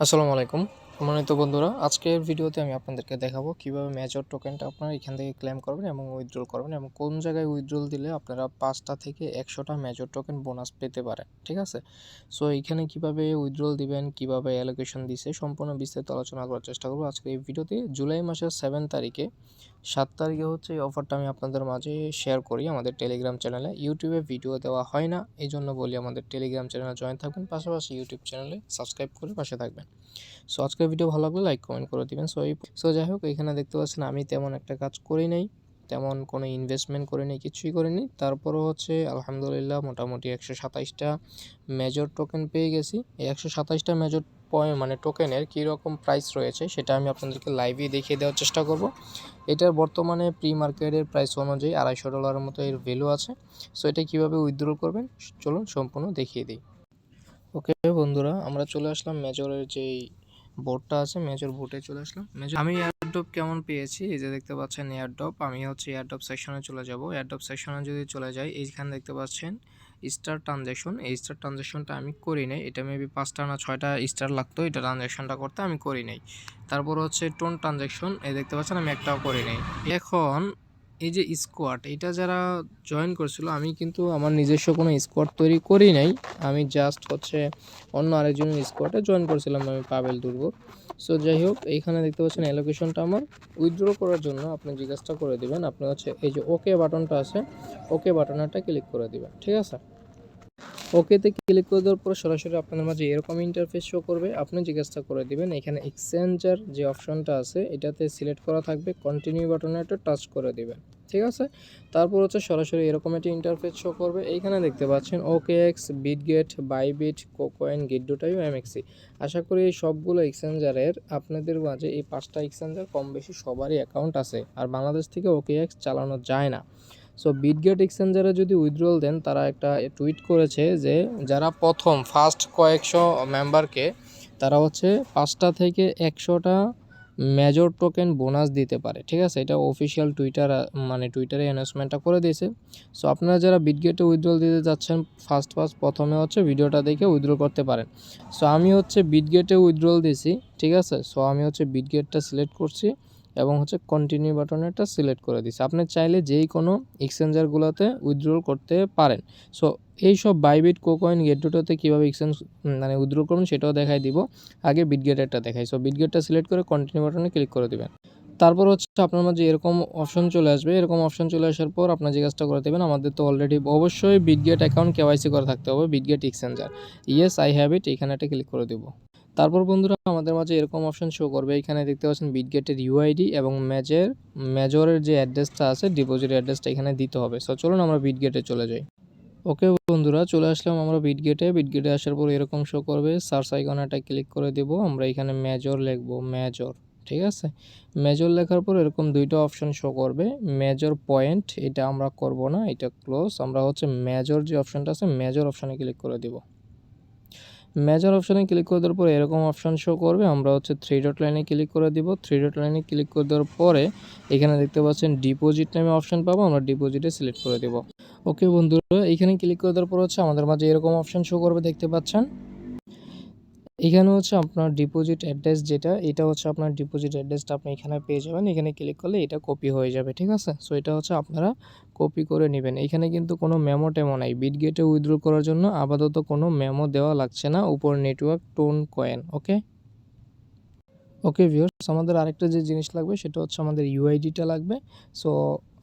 আসসালামু আলাইকুম। সম্মানিত বন্ধুরা, আজকের ভিডিওতে আমি আপনাদেরকে দেখাবো কীভাবে মেজর টোকেনটা আপনারা এখান থেকে ক্লেম করবেন এবং উইথড্রল করবেন এবং কোন জায়গায় উইথড্রল দিলে আপনারা পাঁচটা থেকে একশোটা মেজর টোকেন বোনাস পেতে পারেন, ঠিক আছে? সো এখানে কীভাবে উইথড্রল দিবেন, কীভাবে অ্যালোকেশন দিছে, সম্পূর্ণ বিস্তারিত আলোচনা করার চেষ্টা করব আজকে এই ভিডিওতে। জুলাই মাসের সেভেন তারিখে সাত তারিখে হচ্ছে এই অফারটা আমি আপনাদের মাঝে শেয়ার করি আমাদের টেলিগ্রাম চ্যানেলে ইউটিউবে ভিডিও দেওয়া হয় না এই জন্য বলি আমাদের টেলিগ্রাম চ্যানেলে জয়েন থাকবেন পাশাপাশি ইউটিউব চ্যানেলে সাবস্ক্রাইব করে পাশে থাকবেন। সো আজকের ভিডিও ভালো লাগলে লাইক কমেন্ট করে দিবেন। সো এই সো যাই হোক, এখানে দেখতে পাচ্ছেন আমি তেমন একটা কাজ করি নাই, তেমন কোনো ইনভেস্টমেন্ট করে নিই, কিছুই করিনি তারপরও হচ্ছে আলহামদুলিল্লাহ মোটামুটি একশো সাতাইশটা মেজর টোকেন পেয়ে গেছি। এই একশো সাতাইশটা মেজর মানে টোকেনের কীরকম প্রাইস রয়েছে সেটা আমি আপনাদেরকে লাইভে দেখিয়ে দেওয়ার চেষ্টা করব। এটার বর্তমানে প্রি মার্কেটের প্রাইস অনুযায়ী আড়াইশো ডলারের মতো এর ভ্যালু আছে। সো এটা কীভাবে উইথড্রল করবেন? চলুন সম্পূর্ণ দেখিয়ে দিই। ওকে বন্ধুরা, আমরা চলে আসলাম মেজরের যেই বোর্ডটা আছে মেজর বোর্ডে চলে আসলাম। মেজর আমি এয়ারড্রপ কেমন পেয়েছি? এই যে দেখতে পাচ্ছেন এয়ারড্রপ আমি হচ্ছে এয়ারড্রপ সেকশনে চলে যাব। এয়ারড্রপ সেকশনে যদি চলে যাই, এইখানে দেখতে পাচ্ছেন স্টার ট্রানজ্যাকশন এই স্টার ট্রানজ্যাকশনটা আমি করি নাই। এটা মেবি পাঁচটা না ছয়টা স্টার লাগতো, এটা ট্রানজ্যাকশনটা করতে আমি করি নাই। তারপর হচ্ছে টোন ট্রানজ্যাকশন এই দেখতে পাচ্ছেন আমি একটাও করি নাই। এখন এই যে স্কোয়াড এটা যারা জয়েন করছিল, আমি কিন্তু আমার নিজস্ব কোনো স্কোয়াড তৈরি করি নাই। আমি জাস্ট হচ্ছে অন্য আরেকজনের স্কোয়াডে জয়েন করেছিলাম আমি পাবেল দুর্গ। সো যাই হোক, এইখানে দেখতে পাচ্ছেন অ্যালোকেশনটা আমার উইথড্র করার জন্য আপনি জিজ্ঞাসা করে দেবেন। আপনি হচ্ছে এই যে ওকে বাটনটা আছে ওকে বাটনটা ক্লিক করে দেবেন। ঠিক আছে? ওকেতে ক্লিক করে দেওয়ার পর সরাসরি আপনাদের মাঝে এরকম ইন্টারফেস শো করবে। আপনি জিজ্ঞাসা করে দিবেন, এখানে এক্সচেঞ্জার যে অপশনটা আছে, এটাতে সিলেক্ট করা থাকবে কন্টিনিউ বাটনে একটা টাচ করে দিবেন। ঠিক আছে? তারপর হচ্ছে সরাসরি এরকম একটি ইন্টারফেস শো করবে। এইখানে দেখতে পাচ্ছেন OKX Bitget Bybit KuCoin গিডোটাইও এমএক্সি আশা করি এই সবগুলো এক্সচেঞ্জারের আপনাদের মাঝে এই পাঁচটা এক্সচেঞ্জার কম বেশি সবারই অ্যাকাউন্ট আছে। আর বাংলাদেশ থেকে ওকে এক্স চালানো যায় না। সো বিটগেট এক্সচেঞ্জারে যদি উইথড্রল দেন, তারা একটা টুইট করেছে যে, যারা প্রথম ফার্স্ট কয়েকশো মেম্বারকে তারা হচ্ছে পাঁচটা থেকে একশোটা মেজর টোকেন বোনাস দিতে পারে। ঠিক আছে? এটা অফিসিয়াল টুইটার মানে টুইটারে অ্যানাউন্সমেন্টটা করে দিয়েছে। সো আপনারা যারা বিটগেটে উইথড্রল দিতে যাচ্ছেন ফার্স্ট ফার্স্ট প্রথমে হচ্ছে ভিডিওটা দেখে উইথড্রল করতে পারেন। সো আমি হচ্ছে বিটগেটে উইথড্রল দিয়েছি ঠিক আছে? সো আমি হচ্ছে বিটগেটটা সিলেক্ট করছি। এবং হচ্ছে কন্টিনিউ বাটনেরটা সিলেক্ট করে দিচ্ছি আপনি চাইলে যেই কোনো এক্সচেঞ্জারগুলোতে উইথড্রল করতে পারেন। সো এই সব বাইবিট কোকয়েন গেটডোটাতে কীভাবে এক্সচেঞ্জ মানে উইথড্রল করবেন সেটাও দেখাই দিব। আগে বিটগেটেরটা দেখাই। সো বিটগেটটা সিলেক্ট করে কন্টিনিউ বাটনে ক্লিক করে দেবেন। তারপর হচ্ছে আপনার মাঝে এরকম অপশন চলে আসবে। এরকম অপশন চলে আসার পর আপনার যে কাজটা করে দেবেন, আমাদের তো অলরেডি অবশ্যই বিটগেট অ্যাকাউন্ট কেওয়াইসি করে থাকতে হবে Bitget exchanger yes I have it এখানে একটা ক্লিক করে দেবো। তারপর বন্ধুরা আমাদের মাঝে এরকম অপশন শো করবে। এখানে দেখতে পাচ্ছেন বিটগেটের ইউআইডি এবং ম্যাজের মেজরের যে অ্যাড্রেসটা আছে ডিপোজিট অ্যাড্রেসটা এখানে দিতে হবে। সো চলুন আমরা বিটগেটে চলে যাই। ওকে বন্ধুরা, চলে আসলাম আমরা বিটগেটে বিটগেটে আসার পর এরকম শো করবে। সার্চ আইকনটা ক্লিক করে দেব। আমরা এখানে মেজর লিখব মেজর ঠিক আছে? মেজর লেখার পর এরকম দুইটা অপশন শো করবে। মেজর পয়েন্ট এটা আমরা করব না, এটা ক্লোজ আমরা হচ্ছে মেজর যে অপশনটা আছে মেজর অপশানে ক্লিক করে দেবো। মেজর অপশানে ক্লিক করে দেওয়ার পরে এরকম অপশান শো করবে। আমরা হচ্ছে থ্রি ডট লাইনে ক্লিক করে দিব। থ্রি ডট লাইনে ক্লিক করে দেওয়ার পরে এখানে দেখতে পাচ্ছেন ডিপোজিট নামে অপশান পাবো, আমরা ডিপোজিটে সিলেক্ট করে দেবো। ওকে বন্ধুরা, এখানে ক্লিক করে দেওয়ার পর হচ্ছে আমাদের মাঝে এরকম অপশান শো করবে, দেখতে পাচ্ছেন? এখানে হচ্ছে আপনার ডিপোজিট অ্যাড্রেস যেটা, এটা হচ্ছে আপনার ডিপোজিট অ্যাড্রেসটা আপনি এখানে পেয়ে যাবেন। এখানে ক্লিক করলে এটা কপি হয়ে যাবে, ঠিক আছে? সো এটা হচ্ছে আপনারা কপি করে নেবেন। এখানে কিন্তু কোনো মেমো টেমো নাই। বিটগেটে উইথড্র করার জন্য আপাতত কোনো মেমো দেওয়া লাগছে না। উপর network TON coin okay okay viewers আমাদের আরেকটা যে জিনিস লাগবে, সেটা হচ্ছে আমাদের ইউআইডিটা লাগবে। সো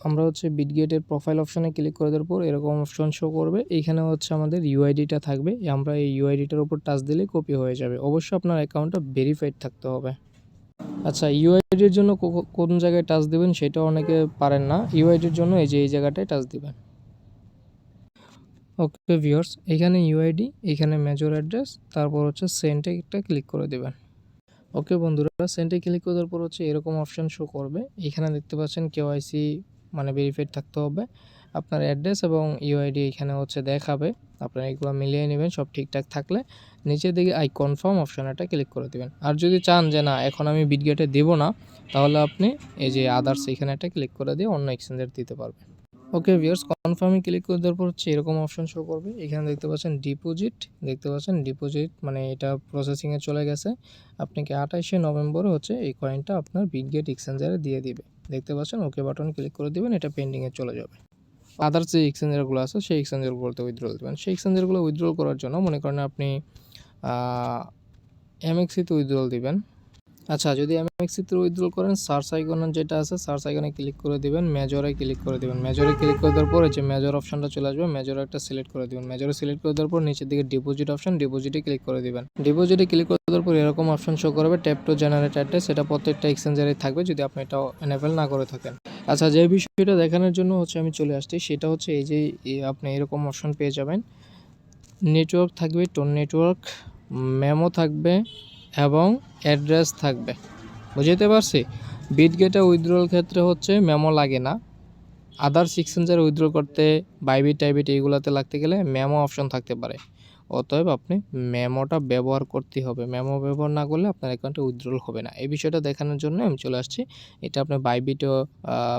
আমরা হচ্ছে বিটগেটের প্রোফাইল অপশনে ক্লিক করে দেওয়ার পর এরকম অপশন শো করবে। এইখানে হচ্ছে আমাদের ইউআইডিটা থাকবে। আমরা এই ইউআইডিটার উপর টাচ দিলে কপি হয়ে যাবে। অবশ্যই আপনার অ্যাকাউন্টটা ভেরিফাইড থাকতে হবে। আচ্ছা ইউআইডির জন্য কোন জায়গায় টাচ দেবেন সেটা অনেকে পারেন না। ইউআইডির জন্য এই যে, এই জায়গাটায় টাচ দিবেন। ওকে ভিউয়ার্স এখানে ইউআইডি এখানে মেজর অ্যাড্রেস তারপর হচ্ছে সেন্টে একটা ক্লিক করে দেবেন। ওকে বন্ধুরা সেন্টে ক্লিক করার পর হচ্ছে এরকম অপশান শো করবে। এখানে দেখতে পাচ্ছেন কেওয়াইসি মানে ভেরিফাইড থাকতে হবে। আপনার অ্যাড্রেস এবং ইউআইডি এখানে হচ্ছে দেখাবে। আপনারা এগুলো মিলিয়ে নেবেন, সব ঠিকঠাক থাকলে নিচের দিকে আই কনফার্ম অপশান একটা ক্লিক করে দেবেন। আর যদি চান যে না, এখন আমি বিটগেটে দেব না, তাহলে আপনি এই যে আদার্স এখানে একটা ক্লিক করে দিয়ে অন্য এক্সচেঞ্জার দিতে পারবেন। ওকে ভিউয়ার্স কনফার্মে ক্লিক করে দেওয়ার পর হচ্ছে এরকম অপশন শো করবে। এখানে দেখতে পাচ্ছেন ডিপোজিট দেখতে পাচ্ছেন ডিপোজিট মানে এটা প্রসেসিংয়ে চলে গেছে। আপনাকে আঠাশে নভেম্বরে হচ্ছে এই কয়েনটা আপনার বিটগেট এক্সচেঞ্জারে দিয়ে দিবে। দেখতে পাচ্ছেন ওকে বাটন ক্লিক করে দেবেন, এটা পেন্ডিংয়ে চলে যাবে। আদার্স যে এক্সচেঞ্জারগুলো আছে, সেই এক্সচেঞ্জারগুলোতে উইথড্রল দেবেন। সেই এক্সচেঞ্জারগুলো উইথড্রল করার জন্য মনে করেন আপনি এমএক্সিতে উইথড্রল দিবেন। আচ্ছা যদি এমএক্সিতে উইথড্রল করেন সার্চ আইকনের যেটা আছে সার্চ আইকনে ক্লিক করে দিবেন মেজরে ক্লিক করে দিবেন। মেজরে ক্লিক করে দেওয়ার পরে যে মেজর অপশনটা চলে আসবে মেজর একটা সিলেক্ট করে দিবেন। মেজরে সিলেক্ট করে দেওয়ার পর নিচের দিকে ডিপোজিট অপশন ডিপোজিটে ক্লিক করে দিবেন। ডিপোজিটে ক্লিক করে দেওয়ার পর এরকম অপশন শো করবে ট্যাপ টু জেনারেট অ্যাড্রেস সেটা প্রত্যেকটা এক্সচেঞ্জারে থাকবে, যদি আপনি এটা এনেবল না করে থাকেন। আচ্ছা যে বিষয়টা দেখানোর জন্য হচ্ছে আমি চলে আসছি, সেটা হচ্ছে এই যে আপনি এরকম অপশন পেয়ে যাবেন। নেটওয়ার্ক থাকবে টোন নেটওয়ার্ক মেমো থাকবে এবং অ্যাড্রেস থাকবে। বুঝতে পারছি? বিটগেটে উইথড্রল ক্ষেত্রে হচ্ছে মেমো লাগে না। আদার্স এক্সচেঞ্জার উইথড্রল করতে বাইবিট টাইবিট এইগুলোতে লাগতে গেলে মেমো অপশন থাকতে পারে। অতএব আপনি মেমোটা ব্যবহার করতে হবে। মেমো ব্যবহার না করলে আপনার অ্যাকাউন্টে উইথড্রল হবে না। এই বিষয়টা দেখানোর জন্য আমি চলে আসছি। এটা আপনি বাইবিটও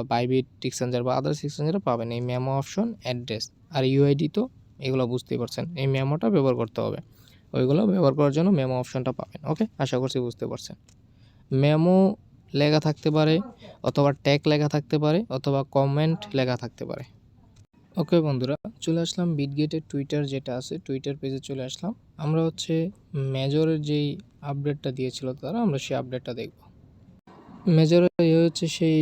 বাইবিট এক্সচেঞ্জার বা আদার্স এক্সচেঞ্জারে পাবেন। এই মেমো অপশন অ্যাড্রেস আর ইউআইডি তো এগুলো বুঝতেই পারছেন। এই মেমোটা ব্যবহার করতে হবে। ওইগুলো ব্যবহার করার জন্য মেমো অপশনটা পাবেন ওকে আশা করছি বুঝতে পারছেন। মেমো লেখা থাকতে পারে, অথবা ট্যাগ লেখা থাকতে পারে, অথবা কমেন্ট লেখা থাকতে পারে। ওকে বন্ধুরা, চলে আসলাম বিটগেটের টুইটার যেটা আছে টুইটার পেজে চলে আসলাম। আমরা হচ্ছে মেজরের যেই আপডেটটা দিয়েছিল তারা, আমরা সেই আপডেটটা দেখব। মেজরের এ হচ্ছে সেই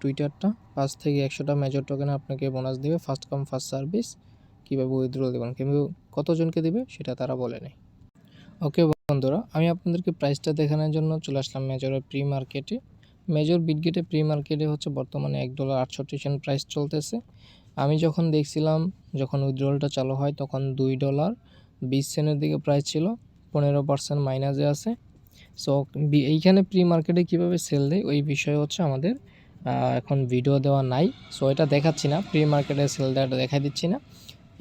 টুইটারটা পাঁচ থেকে একশোটা মেজর টোকেন আপনাকে বোনাস দেবে ফার্স্ট কাম ফার্স্ট সার্ভিস কীভাবে উইথড্র দেবেন? কিন্তু কতজনকে দিবে সেটা তারা বলে নেই ওকে বন্ধুরা, আমি আপনাদেরকে প্রাইসটা দেখানোর জন্য চলে আসলাম মেজরের প্রি মার্কেটে মেজর বিটগেটে প্রি মার্কেটে হচ্ছে বর্তমানে এক ডলার আটষট্টি সেন্ট প্রাইস চলতেছে। আমি যখন দেখছিলাম, যখন উইথড্রলটা চালু হয়, তখন দুই ডলার বিশ সেন্টের দিকে প্রাইস ছিল, পনেরো পার্সেন্ট মাইনাসে আছে। সো এইখানে প্রি মার্কেটে কীভাবে সেল দেয়, ওই বিষয়ে হচ্ছে আমাদের এখন ভিডিও দেওয়া নাই। সো এটা দেখাচ্ছি না প্রি মার্কেটে সেল দেওয়াটা দেখাই দিচ্ছি না।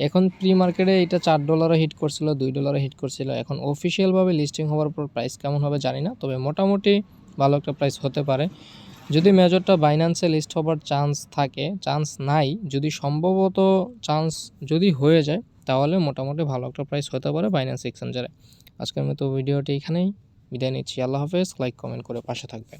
এখন প্রি মার্কেটে এটা চার ডলারে হিট করছিল, দুই ডলারে হিট করছিল। এখন অফিসিয়ালভাবে লিস্টিং হওয়ার পর প্রাইস কেমন হবে জানি না, তবে মোটামুটি ভালো একটা প্রাইস হতে পারে। যদি মেজরটা বাইন্যান্সে লিস্ট হবার চান্স থাকে চান্স নাই, যদি সম্ভবত চান্স যদি হয়ে যায়, তাহলে মোটামুটি ভালো একটা প্রাইস হতে পারে বাইন্যান্স এক্সচেঞ্জারে আজকের মতো ভিডিওটি এখানেই, বিদায় নিচ্ছি। আল্লাহ হাফেজ লাইক কমেন্ট করে পাশে থাকবেন।